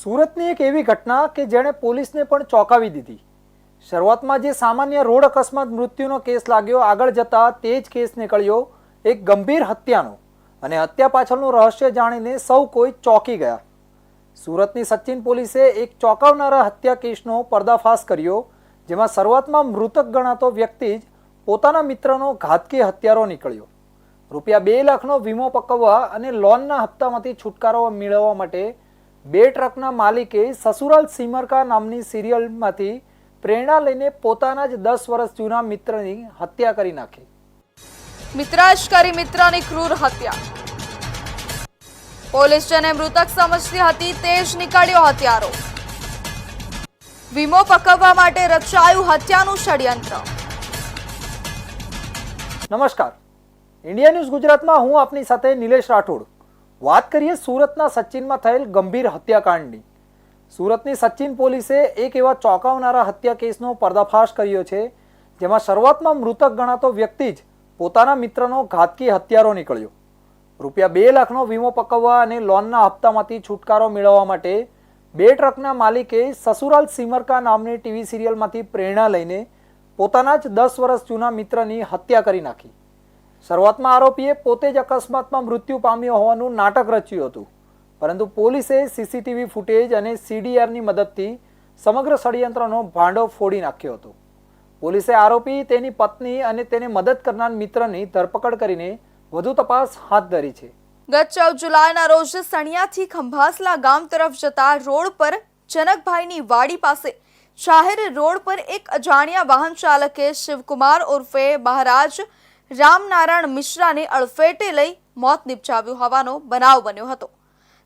સુરતની એક એવી ઘટના કે જેણે પોલીસને પણ ચોંકાવી દીધી. શરૂઆતમાં જે સામાન્ય રોડ અકસ્માત મૃત્યુનો કેસ લાગ્યો, આગળ જતા તે જ કેસ નીકળ્યો, એક ગંભીર હત્યાનો. અને હત્યા પાછળનું રહસ્ય જાણીને સૌ કોઈ ચોંકી ગયા. સુરતની સચિન પોલીસે એક ચોંકાવનારા હત્યા કેસનો પર્દાફાશ કર્યો, જેમાં શરૂઆતમાં મૃતક ગણાતો વ્યક્તિ જ પોતાના મિત્રનો ઘાતકી હત્યારો નીકળ્યો. રૂપિયા બે લાખનો વીમો પકવવા અને લોનના હપ્તામાંથી છુટકારો મેળવવા માટે બે ટ્રકના માલિકે સસુરાલ સિમરકા નામની સિરિયલમાંથી પ્રેરણા લઈને પોતાના જ દસ વર્ષ જૂના મિત્રની હત્યા કરી નાખી. મિત્રાશ્કરી મિત્રની ક્રૂર હત્યા. પોલીસ જેને મૃતક સમજતી હતી તે જ નીકળ્યો હત્યારો. વીમો પકવવા માટે રચાયું હત્યાનું ષડયંત્ર. નમસ્કાર. ઇન્ડિયા ન્યૂઝ ગુજરાતમાં હું આપની સાથે નિલેશ રાઠોડ. વાત કરીએ સુરતના સચિનમાં થયેલ ગંભીર હત્યાકાંડની. સુરતની સચિન પોલીસે એક એવા ચોંકાવનારા હત્યા કેસનો પર્દાફાશ કર્યો છે, જેમાં શરૂઆતમાં મૃતક ગણાતો વ્યક્તિ જ પોતાના મિત્રનો ઘાતકી હત્યારો નીકળ્યો. રૂપિયા બે લાખનો વીમો પકવવા અને લોનના હપ્તામાંથી છુટકારો મેળવવા માટે બે ટ્રકના માલિકે સસુરાલ સિમરકા નામની ટીવી સિરિયલમાંથી પ્રેરણા લઈને પોતાના જ દસ વર્ષ જૂના મિત્રની હત્યા કરી નાખી. શરૂઆતમાં આરોપીએ પોતે જ અકસ્માતમાં મૃત્યુ પામ્યો હોવાનું નાટક રચ્યું હતું. પરંતુ પોલીસે સીસીટીવી ફૂટેજ અને સીડીઆરની મદદથી સમગ્ર ષડયંત્રનો ભાંડો ફોડી નાખ્યો હતો. પોલીસે આરોપી, તેની પત્ની અને તેને મદદ કરનાર મિત્રની ધરપકડ કરીને વધુ તપાસ હાથ ધરી છે. ગત ચૌદ જુલાઈના રોજ સણિયાથી ખંભાસલા ગામ તરફ જતા રોડ પર જનકભાઈની વાડી પાસે જાહેર રોડ પર એક અજાણ્યા વાહન ચાલકે શિવકુમાર ઉર્ફે મહારાજ રામનારાયણ મિશ્રાને અડફેટે લઈ મોત નિપજાવ્યું હોવાનો બનાવ બન્યો હતો.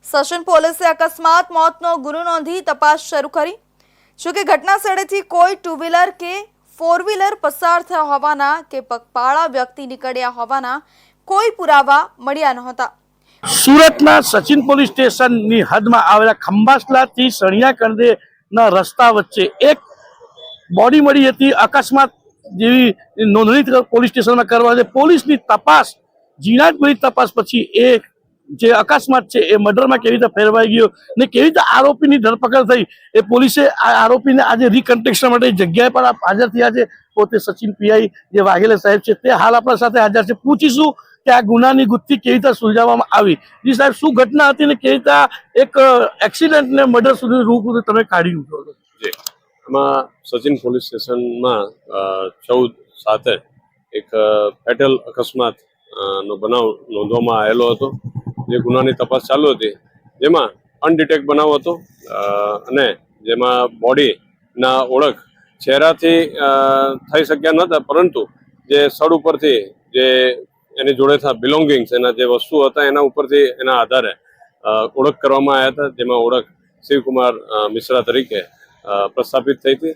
સશન પોલીસે અકસ્માત મોતનો ગુનો નોંધી તપાસ શરૂ કરી. જોકે ઘટના સ્થળેથી કોઈ ટુ વ્હીલર કે ફોર વ્હીલર પસાર થયા હોવાના કે પગપાળા વ્યક્તિ નીકળ્યા હોવાના કોઈ પુરાવા મળ્યા નહોતા. સુરતના સચિન પોલીસ સ્ટેશનની હદમાં આવેલા ખંભાસલાથી સણિયા કંડેના રસ્તા વચ્ચે એક બોડી મળી હતી. અકસ્માત જેવી નોંધણી પોલીસ સ્ટેશનમાં કરવા છે. પોલીસની તપાસ ઝીણાટભરી તપાસ પછી એ જે અકસ્માત છે, એ મર્ડરમાં કેવી રીતે ફેરવાઈ ગયો ને કેવી રીતે આરોપીની ધરપકડ થઈ, એ પોલીસે આરોપીને આજે રિકન્ટેક્શન માટે જગ્યાએ પણ હાજર થયા છે, પોતે સચિન પીઆઈ જે વાઘેલા સાહેબ છે, તે હાલ આપણા સાથે હાજર છે. પૂછીશું કે આ ગુનાની ગુત્થી કેવી રીતે સુલઝાવવામાં આવી. જી સાહેબ, શું ઘટના હતી ને કેવી રીતે એક એક્સિડન્ટ ને મર્ડર સુધી રૂપ તમે કાઢી મૂક્યો એમાં સચિન પોલીસ સ્ટેશનમાં ચૌદ સાથે એક ફેટલ અકસ્માત નો બનાવ નોંધવામાં આવેલો હતો. જે ગુનાની તપાસ ચાલુ હતી. જેમાં અનડિટેક બનાવ હતો અને જેમાં બોડીના ઓળખ ચહેરાથી થઈ શક્યા નહોતા, પરંતુ જે સ્થળ ઉપરથી જે એની જોડે બિલોંગિંગ્સ એના જે વસ્તુ હતા, એના ઉપરથી એના આધારે ઓળખ કરવામાં આવ્યા હતા. જેમાં ઓળખ શિવકુમાર મિશ્રા તરીકે પ્રસ્થાપિત થઈ હતી.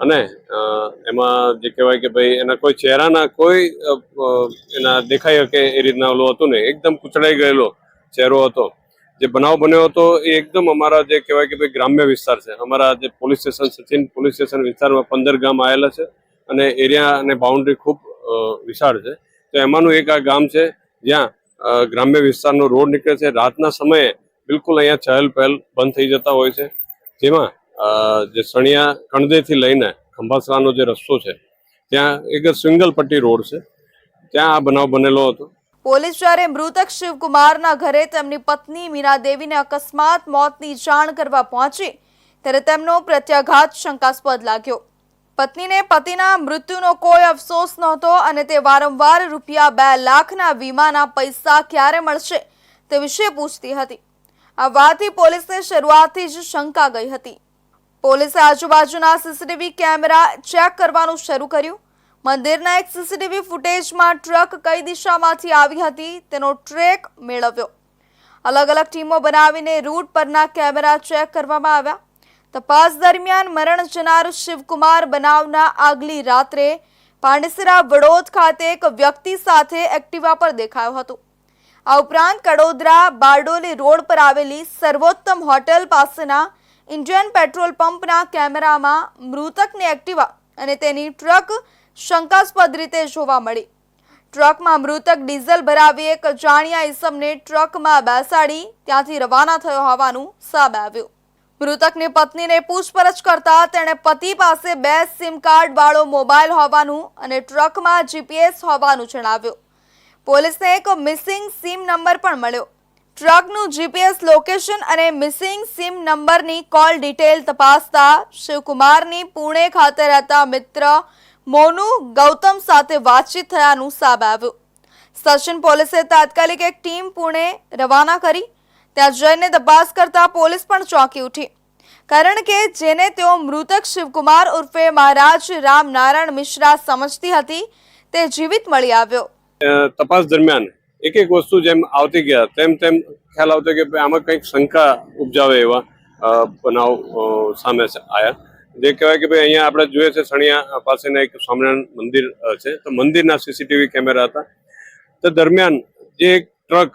અને એમાં જે કહેવાય કે ભાઈ એના કોઈ ચહેરાના કોઈ એના દેખાય કે એ રીતના ઓલું હતું ને એકદમ કૂચડાઈ ગયેલો ચહેરો હતો. જે બનાવ બન્યો હતો એ એકદમ અમારા જે કહેવાય કે ભાઈ ગ્રામ્ય વિસ્તાર છે. અમારા જે police station, Sachin police station વિસ્તારમાં પંદર ગામ આવેલા છે અને એરિયા અને બાઉન્ડ્રી ખૂબ વિશાળ છે. તો એમાંનું એક આ ગામ છે જ્યાં ગ્રામ્ય વિસ્તારનો રોડ નીકળે છે. રાતના સમયે બિલકુલ અહીંયા ચહેલ પહેલ બંધ થઈ જતા હોય છે. જેમાં જે સણિયા કણદેથી લઈને ખંભાસરાનો જે રસ્તો છે, ત્યાં એક સિંગલ પટ્ટી રોડ છે. ત્યાં આ બનાવ બનેલો હતો. પોલીસ જ્યારે મૃતક શિવકુમારના ઘરે તેમની પત્ની મીરા દેવીને અકસ્માત મોતની જાણ કરવા પહોંચી, ત્યારે તેમનો પ્રત્યાઘાત શંકાસ્પદ લાગ્યો. પત્નીને પતિના મૃત્યુનો કોઈ અફસોસ નહોતો અને તે વારંવાર રૂપિયા બે લાખના વીમાના પૈસા ક્યારે મળશે તે વિશે પૂછતી હતી. આ વાતથી પોલીસને શરૂઆતથી જ શંકા ગઈ હતી. પોલીસે આજુબાજુના સીસીટીવી કેમેરા ચેક કરવાનું શરૂ કર્યું. મંદિરના એક સીસીટીવી ફૂટેજમાં ટ્રક કઈ દિશામાંથી આવી હતી તેનો ટ્રેક મેળવ્યો. અલગ અલગ ટીમો બનાવીને રૂટ પરના કેમેરા ચેક કરવામાં આવ્યા. તપાસ દરમિયાન મરણ જનાર શિવકુમાર બનાવના આગલી રાત્રે પાંડેસરા વડોદ ખાતે એક વ્યક્તિ સાથે એક્ટિવા પર દેખાયો હતો. આ ઉપરાંત કડોદરા બારડોલી રોડ પર આવેલી સર્વોત્તમ હોટેલ પાસેના ઇન્ડિયન પેટ્રોલ પંપના કેમેરામાં મૃતકની એક્ટિવા અને તેની ટ્રક શંકાસ્પદ રીતે જોવા મળી. ટ્રકમાં મૃતક ડીઝલ ભરાવી એક અજાણ્યા ઈસમને ટ્રકમાં બેસાડી ત્યાંથી રવાના થયો હોવાનું સામે આવ્યું. મૃતકની પત્નીને પૂછપરછ કરતા તેણે પતિ પાસે બે સિમ કાર્ડ વાળો મોબાઈલ હોવાનું અને ટ્રકમાં જીપીએસ હોવાનું જણાવ્યું. પોલીસને એક મિસિંગ સિમ નંબર પણ મળ્યો. ટ્રકનું જીપીએસ લોકેશન અને મિસિંગ સિમ નંબરની કોલ ડિટેલ તપાસતા શિવકુમારની પુણે ખાતે રહેતા મિત્ર મોનુ ગૌતમ સાથે વાતચીત થયાનું સામે આવ્યું. સચિન પોલીસે તાત્કાલિક એક ટીમ પુણે રવાના કરી, ત્યાં જઈને તપાસ કરતા પોલીસ પણ ચોંકી ઉઠી. કારણ કે જેને તેઓ મૃતક શિવકુમાર ઉર્ફે મહારાજ રામ નારાયણ મિશ્રા સમજતી હતી, તે જીવિત મળી આવ્યો. તપાસ દરમિયાન એક એક વસ્તુ જેમ આવતી ગયા, તેમ તેમ ખ્યાલ આવતો કે આમાં કંઈક શંકા ઉપજાવે એવા બનાવ સામે આવ્યા જે કહેવાય કે ભાઈ અહીંયા આપણે જોઈએ છે સણિયા પાસેના એક સ્વામિનારાયણ મંદિર છે. તો મંદિરના સીસીટીવી કેમેરા હતા. તો દરમિયાન જે એક ટ્રક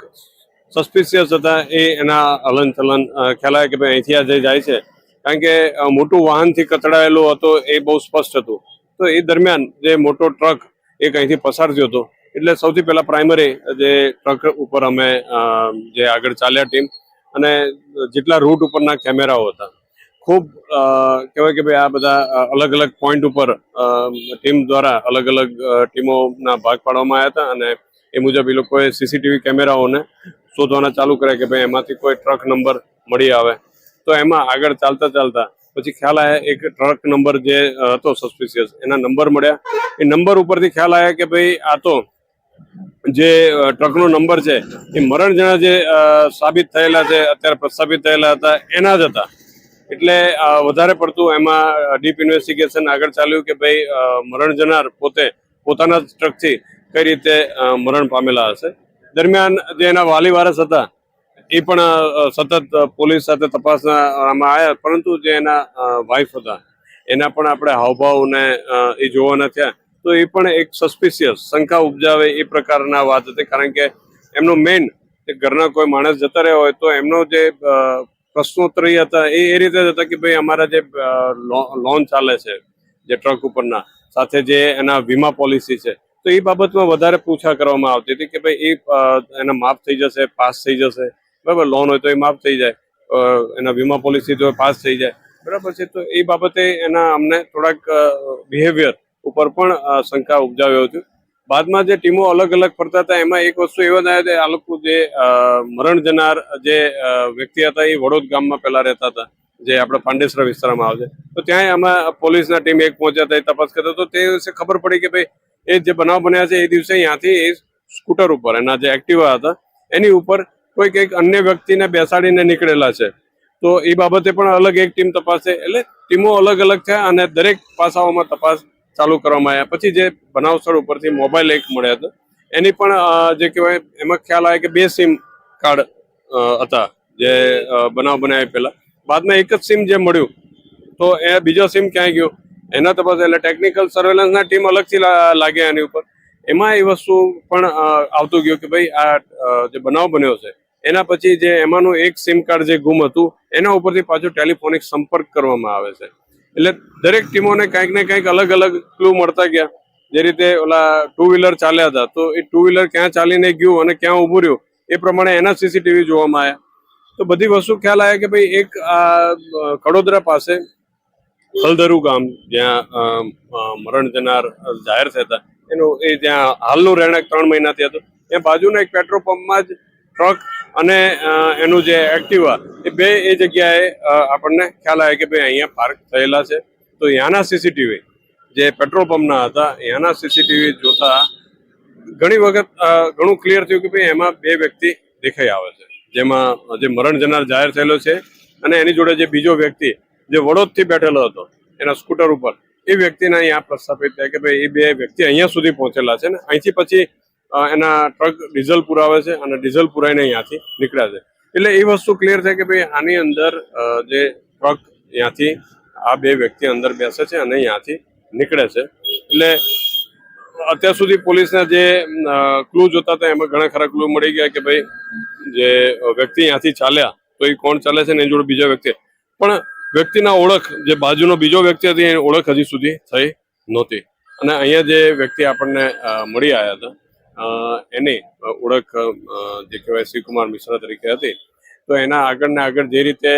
સસ્પિશિયસ હતા એ એના હલન ચલન ખ્યાલ કે ભાઈ અહીંથી આ જે જાય છે. કારણ કે મોટું વાહનથી કચડાયેલું હતો, એ બહુ સ્પષ્ટ હતું. તો એ દરમિયાન જે મોટો ટ્રક એ અહીંથી પસાર થયો હતો એટલે સૌથી પહેલા પ્રાઇમરી જે ટ્રક ઉપર અમે જે આગળ ચાલ્યા ટીમ અને જેટલા રૂટ ઉપરના કેમેરાઓ હતા. ખૂબ કહેવાય કે ભાઈ આ બધા અલગ અલગ પોઈન્ટ ઉપર ટીમ દ્વારા અલગ અલગ ટીમોના ભાગ પાડવામાં આવ્યા હતા, અને એ મુજબ એ લોકોએ સીસીટીવી કેમેરાઓને શોધવાના ચાલુ કર્યા કે ભાઈ એમાંથી કોઈ ટ્રક નંબર મળી આવે. તો એમાં આગળ ચાલતા ચાલતા, પછી ખ્યાલ આવ્યા એક ટ્રક નંબર જે હતો સસ્પિશિયસ એના નંબર મળ્યા. એ નંબર ઉપરથી ખ્યાલ આવ્યા કે ભાઈ આ તો જે ટ્રકનો નંબર છે, એ મરણ જણા જે સાબિત થયેલા છે, અત્યારે પ્રસ્થાપિત થયેલા હતા, એના જ હતા. એટલે વધારે પડતું એમાં ડીપ ઇન્વેસ્ટિગેશન આગળ ચાલ્યું કે ભાઈ મરણ જનાર પોતે પોતાના જ ટ્રકથી કઈ રીતે મરણ પામેલા હશે. દરમિયાન જે એના વાલી વારસ હતા, એ પણ સતત પોલીસ સાથે તપાસના આમાં આવ્યા, પરંતુ જે એના વાઇફ હતા, એના પણ આપણે હાવભાવને ને એ જોવાના થયા. તો એ પણ એક સસ્પિશિયસ શંકા ઉપજાવે એ પ્રકારના વાત હતી. કારણ કે એમનો મેઇન ઘરના કોઈ માણસ જતા રહ્યા હોય તો એમનો જે પ્રશ્નોત્તરી હતા એ એ રીતે જ હતા કે ભાઈ અમારા જે લોન ચાલે છે, જે ટ્રક ઉપરના, સાથે જે એના વીમા પોલિસી છે. તો એ બાબતમાં વધારે પૂછા કરવામાં આવતી હતી કે ભાઈ એ એના માફ થઈ જશે, પાસ થઈ જશે. બરાબર લોન હોય તો એ માફ થઈ જાય. એના વીમા પોલિસી તો પાસ થઈ જાય. બરાબર છે, તો એ બાબતે એના અમને થોડાક બિહેવિયર ઉપર પણ શંકા ઉપજાવ્યો છું. બાદમાં જે ટીમો અલગ અલગ ફરતા હતા, એમાં એક વસ્તુ એવો થાય કે આ લોકો જે મરણ જનાર જે વ્યક્તિ હતા, એ વડોદ ગામમાં પહેલા રહેતા હતા, જે આપણે પાંડેસરા વિસ્તારમાં આવે છે. તો ત્યાં આમાં પોલીસના ટીમ એક પહોંચ્યા હતા, એ તપાસ કરતા તો તે દિવસે ખબર પડી કે ભાઈ, એ જે બનાવ બન્યા છે, એ દિવસે અહીંયાથી એ સ્કૂટર ઉપર, એના જે એક્ટિવા હતા, એની ઉપર કોઈક એક અન્ય વ્યક્તિને બેસાડીને નીકળેલા છે. તો એ બાબતે પણ અલગ એક ટીમ તપાસે, એટલે ટીમો અલગ અલગ છે અને દરેક પાસાઓમાં તપાસ ચાલુ કરવામાં આવ્યા. પછી જે બનાવ સ્થળ ઉપરથી મોબાઈલ એક મળ્યા હતા. એની પણ જે કહેવાય, એમાં ખ્યાલ આવે કે બે સિમ કાર્ડ હતા, જે બનાવ બનાવ્યા પહેલા. બાદમાં એક જ સિમ જે મળ્યું, તો એ બીજો સિમ ક્યાંય ગયો? એના તપાસ. એટલે ટેકનિકલ સર્વેલન્સના ટીમ અલગથી લાગે એની ઉપર. એમાં એ વસ્તુ પણ આવતું ગયું કે ભાઈ આ જે બનાવ બન્યો છે, એના પછી જે એમાંનું એક સિમ કાર્ડ જે ગુમ હતું, એના ઉપરથી પાછું ટેલિફોનિક સંપર્ક કરવામાં આવે છે. એટલે દરેક ટીમોને કંઈક ને કંઈક અલગ અલગ ક્લુ મળતા ગયા. જે રીતે ઓલા ટુ વ્હીલર ચાલ્યા હતા. તો એ ટુ વ્હીલર ક્યાં ચાલીને ગયું અને ક્યાં ઉભું રહ્યું એ પ્રમાણે એના સીસીટીવી જોવામાં આવ્યા. તો બધી વસ્તુ ખ્યાલ આવ્યા કે ભાઈ એક આ અ, કડોદરા પાસે હલદરુ ગામ જ્યાં મરણ જનાર જાહેર થયા હતા. એનું એ જ્યાં હાલનું રહેણાંક ત્રણ મહિનાથી હતું. ત્યાં બાજુના એક પેટ્રોલ પંપમાં જ ટ્રક અને એનું જે એક્ટિવા, એ બે એ જગ્યાએ આપણને ખ્યાલ આવે કે ભાઈ અહીંયા પાર્ક થયેલા છે. તો ત્યાંના સીસીટીવી, જે પેટ્રોલ પંપના હતા ત્યાંના સીસીટીવી જોતા ઘણી વખત ઘણું ક્લિયર થયું કે ભાઈ એમાં બે વ્યક્તિ દેખાઈ આવે છે. જેમાં, જે મરણ જનાર જાહેર થયેલો છે અને એની જોડે જે બીજો વ્યક્તિ, જે વડોદથી બેઠેલો હતો, એના સ્કૂટર ઉપર, એ વ્યક્તિને અહીંયા પ્રસ્થાપિત થયા કે ભાઈ એ બે વ્યક્તિ અહીંયા સુધી પહોંચેલા છે ને, અહીંથી પછી એના ટ્રક ડીઝલ પુરાવે છે અને ડીઝલ પુરાઈને અહીંયાથી નીકળ્યા છે. એટલે એ વસ્તુ ક્લિયર થાય કે ભાઈ આની અંદર જે ટ્રક ત્યાંથી આ બે વ્યક્તિ અંદર બેસે છે અને અહીંયાથી નીકળે છે. એટલે અત્યાર સુધી પોલીસના જે ક્લુ જોતા હતા, એમાં ઘણા ખરા ક્લુ મળી ગયા કે ભાઈ જે વ્યક્તિ અહીંયાથી ચાલ્યા, તો એ કોણ ચાલે છે ને એની જોડે બીજો વ્યક્તિ. પણ વ્યક્તિના ઓળખ, જે બાજુનો બીજો વ્યક્તિ હતી, એની ઓળખ હજી સુધી થઈ નહોતી. અને અહીંયા જે વ્યક્તિ આપણને મળી આવ્યા હતા એની ઓળખ જે કહેવાય શ્રીકુમાર મિશ્રા તરીકે હતી. તો એના આગળ ને આગળ જે રીતે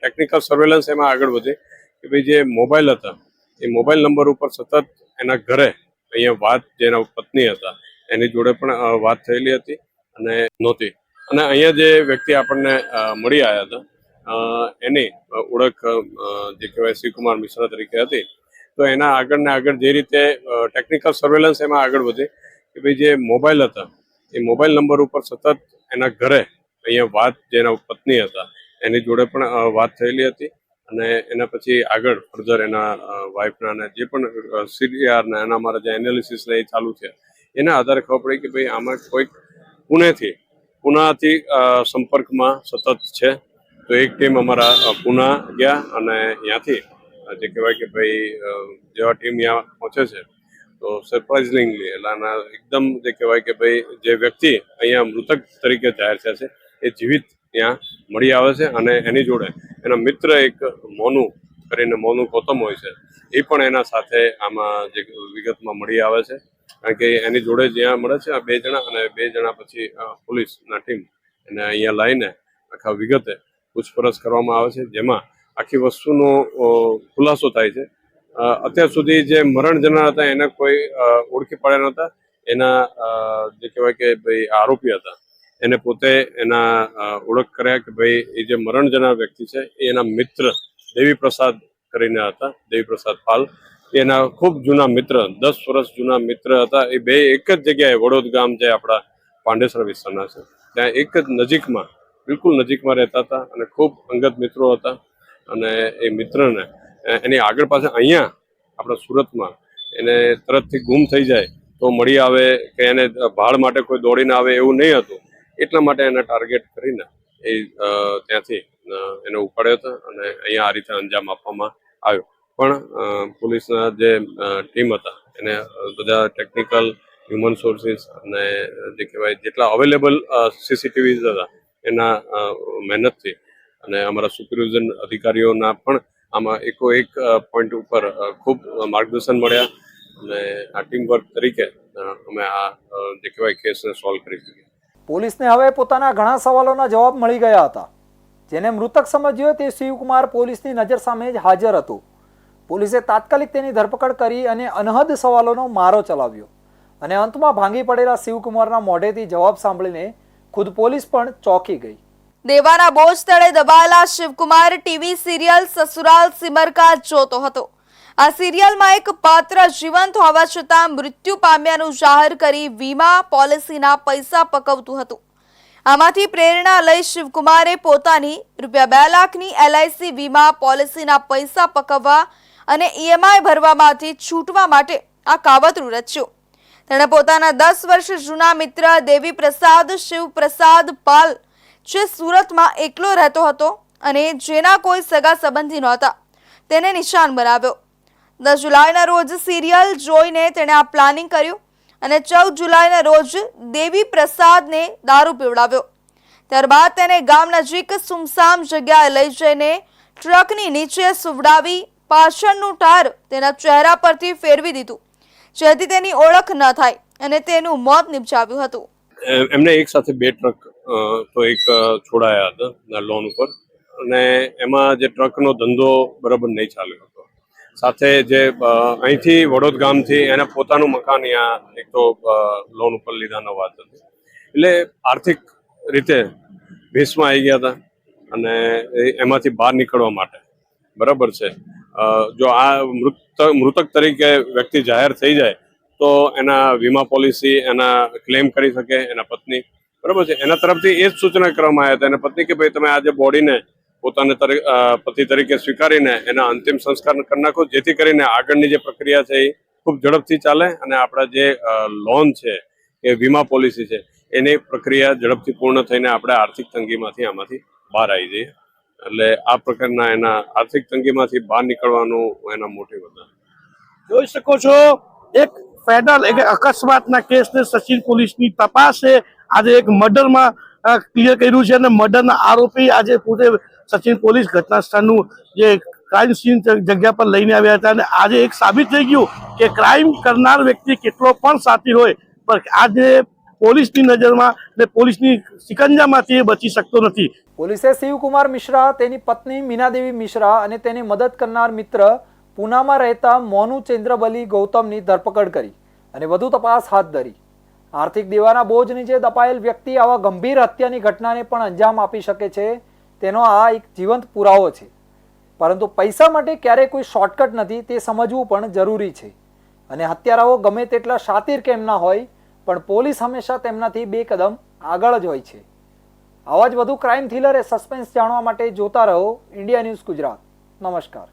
ટેકનિકલ સર્વેલન્સ એમાં આગળ વધે, કે ભાઈ જે મોબાઈલ હતા, એ મોબાઈલ નંબર ઉપર સતત એના ઘરે અહીંયા વાત જેના પત્ની હતા, એની જોડે પણ વાત થયેલી હતી અને નહોતી. અને અહીંયા જે વ્યક્તિ આપણને મળી આવ્યા હતા એની ઓળખ જે કહેવાય શિવકુમાર મિશ્રા તરીકે હતી. તો એના આગળ ને આગળ જે રીતે ટેકનિકલ સર્વેલન્સ એમાં આગળ વધે કે ભાઈ જે મોબાઈલ હતા, એ મોબાઈલ નંબર ઉપર સતત એના ઘરે અહીંયા વાત જેના પત્ની હતા, એની જોડે પણ વાત થયેલી હતી અને એના પછી આગળ ફર્ધર એના વાઇફના અને જે પણ સીડીઆરના એના અમારા જે એનાલિસિસને એ ચાલુ છે એના આધારે ખબર પડી કે ભાઈ આમાં કોઈક પુણેથી, પુનાથી સંપર્કમાં સતત છે. તો એક ટીમ અમારા પુના ગયા અને ત્યાંથી જે કહેવાય કે ભાઈ જેવા ટીમ ત્યાં પહોંચે છે તો સરપ્રાઇઝિંગલી એટલે આના એકદમ જે કહેવાય કે ભાઈ, જે વ્યક્તિ અહીંયા મૃતક તરીકે જાહેર થયા છે, એ જીવિત ત્યાં મળી આવે છે અને એની જોડે એના મિત્ર એક મોનુ કરીને મોનુ ગૌતમ હોય છે, એ પણ એના સાથે આમાં જે વિગતમાં મળી આવે છે. કારણ કે એની જોડે જ્યાં મળે છે આ બે જણા અને બે જણા પછી પોલીસના ટીમ એને અહીંયા લાવીને આખા વિગતે પૂછપરછ કરવામાં આવે છે, જેમાં આખી વસ્તુનો ખુલાસો થાય છે. અત્યાર સુધી જે મરણ જનાર હતા, એને કોઈ ઓળખી પાડ્યા નહોતા. એના જે કહેવાય કે ભાઈ આરોપી હતા. એને પોતે એના ઓળખ કર્યા કે ભાઈ એ જે મરણ જનાર વ્યક્તિ છે, એ એના મિત્ર દેવી પ્રસાદ કરીને હતા દેવી પ્રસાદ પાલ એના ખૂબ જૂના મિત્ર, દસ વર્ષ જૂના મિત્ર હતા. એ બે એક જ જગ્યાએ વડોદ ગામ જે આપણા પાંડેસરા વિસ્તારના છે. ત્યાં એક જ નજીકમાં, બિલકુલ નજીકમાં રહેતા હતા અને ખૂબ અંગત મિત્રો હતા. અને એ મિત્રને એની આગળ પાછળ અહીંયા આપણા સુરતમાં એને તરતથી ગુમ થઈ જાય તો મળી આવે કે એને ભાળ માટે કોઈ દોડીને આવે એવું નહીં હતું. એટલા માટે એને ટાર્ગેટ કરીને એ ત્યાંથી એને ઉપાડ્યો હતો અને અહીંયા આ રીતે અંજામ આપવામાં આવ્યો. પણ પોલીસના જે ટીમ હતા એને બધા ટેકનિકલ હ્યુમન સોર્સિસ અને જે કહેવાય જેટલા અવેલેબલ સીસીટીવીઝ હતા એના મહેનતથી અને અમારા સુપરવિઝન અધિકારીઓના પણ આમાં એકો એક પોઈન્ટ ઉપર ખૂબ માર્ગદર્શન મળ્યા. અને આ ટીમ વર્ક તરીકે અમે આ જે કહેવાય કેસને સોલ્વ કરી શકીએ. પોલીસને હવે પોતાના ઘણા સવાલોના જવાબ મળી ગયા હતા. જેને મૃતક સમજ્યો તે શિવકુમાર પોલીસની નજર સામે જ હાજર હતો. પોલીસે તાત્કાલિક તેની ધરપકડ કરી અને અનહદ સવાલોનો મારો ચલાવ્યો. અને અંતમાં ભાંગી પડેલા શિવકુમારના મોઢેથી જવાબ સાંભળીને ખુદ પોલીસ પણ ચોંકી ગઈ. દેવાના બોજ તળે દબાયેલા શિવકુમાર ટીવી સિરિયલ સસુરાલ સિમર કા જોતો હતો. આ સિરિયલમાં એક પાત્ર જીવંત હોવા છતાં મૃત્યુ પામ્યાનું જાહેર કરી વીમા પોલિસીના પૈસા પકવતું હતું. આમાંથી પ્રેરણા લઈ શિવકુમારે પોતાની રૂપિયા બે લાખની એલઆઈસી વીમા પોલિસીના પૈસા પકવવા અને ઈએમઆઈ ભરવામાંથી છૂટવા માટે આ કાવતરું રચ્યું. તેણે પોતાના દસ વર્ષ જૂના મિત્ર દેવી પ્રસાદ શિવપ્રસાદ, પાલ જે સુરતમાં એકલો રહેતો હતો અને જેના કોઈ સગા સંબંધી નહોતા, તેને નિશાન બનાવ્યો. દસ જુલાઈના રોજ સિરિયલ જોઈને તેણે આ પ્લાનિંગ કર્યું અને ચૌદ જુલાઈના રોજ દેવી પ્રસાદને દારૂ પીવડાવ્યો. ત્યારબાદ તેને ગામ નજીક સુમસામ જગ્યાએ લઈ જઈને ટ્રકની નીચે સુવડાવી પાછળનું ટાર તેના ચહેરા પરથી ફેરવી દીધું, જેથી તેની ઓળખ ન થાય અને તેનું મોત નિપજાવ્યું હતું. એમને એક સાથે બે ટ્રક તો એક છોડાયા હતા લોન ઉપર. અને એમાં જે ટ્રકનો ધંધો બરાબર નહીં ચાલ્યો હતો. સાથે જે અહીંથી વડોદ ગામથી એને પોતાનું મકાન અહીંયા એક તો લોન ઉપર લીધાનો વાત હતી. એટલે આર્થિક રીતે ભેસમાં આવી ગયા હતા અને એમાંથી બહાર નીકળવા માટે. બરાબર છે. જો આ મૃત, મૃતક તરીકે વ્યક્તિ જાહેર થઈ જાય, તો એના વીમા પોલિસી, એના ક્લેમ કરી શકે, એના પત્ની બરાબર છે? એના તરફથી એ જ સૂચના કરવામાં આવ્યા હતા એના પત્ની કે ભાઈ તમે આજે બોડીને પોતાને પતિ તરીકે સ્વીકારીને એના અંતિમ સંસ્કાર કરી નાખો, જેથી કરીને આગળની જે પ્રક્રિયા છે એ ખૂબ ઝડપથી ચાલે અને આપણા જે લોન છે એ વીમા પોલિસી છે, એની પ્રક્રિયા ઝડપથી પૂર્ણ થઈને આપણે આર્થિક તંગીમાંથી આમાંથી બહાર આવી જઈએ. એટલે આ પ્રકારના એના આર્થિક તંગીમાંથી બહાર નીકળવાનું એના મોટી હતા. જોઈ શકો છો, એક ફેડરલ એટલે અકસ્માતના કેસને સચિન પોલીસની તપાસ આજે એક મર્ડરમાં ક્લિયર કર્યું છે અને મર્ડરના આરોપી આજે પોતે સચિન પોલીસ ઘટના સ્થળનું જે ક્રાઇમ સીન જગ્યા પર લઈને આવ્યા હતા અને આજે એક સાબિત થઈ ગયું કે ક્રાઇમ કરનાર વ્યક્તિ કેટલો પણ સાથી હોય, પણ આજે પોલીસની નજરમાં ને પોલીસની સિકંજામાંથી એ બચી શકતો નથી. પોલીસે શિવકુમાર મિશ્રા, તેની પત્ની મીનાદેવી મિશ્રા અને તેને મદદ કરનાર મિત્ર પૂનામાં રહેતા મોનુ ચંદ્રબલી ગૌતમની ધરપકડ કરી અને વધુ તપાસ હાથ ધરી. આર્થિક દેવાના બોજ નીચે દપાયેલ વ્યક્તિ આવા ગંભીર હત્યાની ઘટનાને પણ અંજામ આપી શકે છે. તેનો આ એક જીવંત પુરાવો છે. પરંતુ પૈસા માટે ક્યારેય કોઈ શોર્ટકટ નથી, તે સમજવું પણ જરૂરી છે. અને હત્યારાઓ ગમે તેટલા શાતિર કેમ ના હોય, પણ પોલીસ હંમેશા તેમનાથી બે કદમ આગળ જ હોય છે. આવા જ વધુ ક્રાઇમ થ્રિલર એ સસ્પેન્સ જાણવા માટે જોતા રહો. India News Gujarat. નમસ્કાર.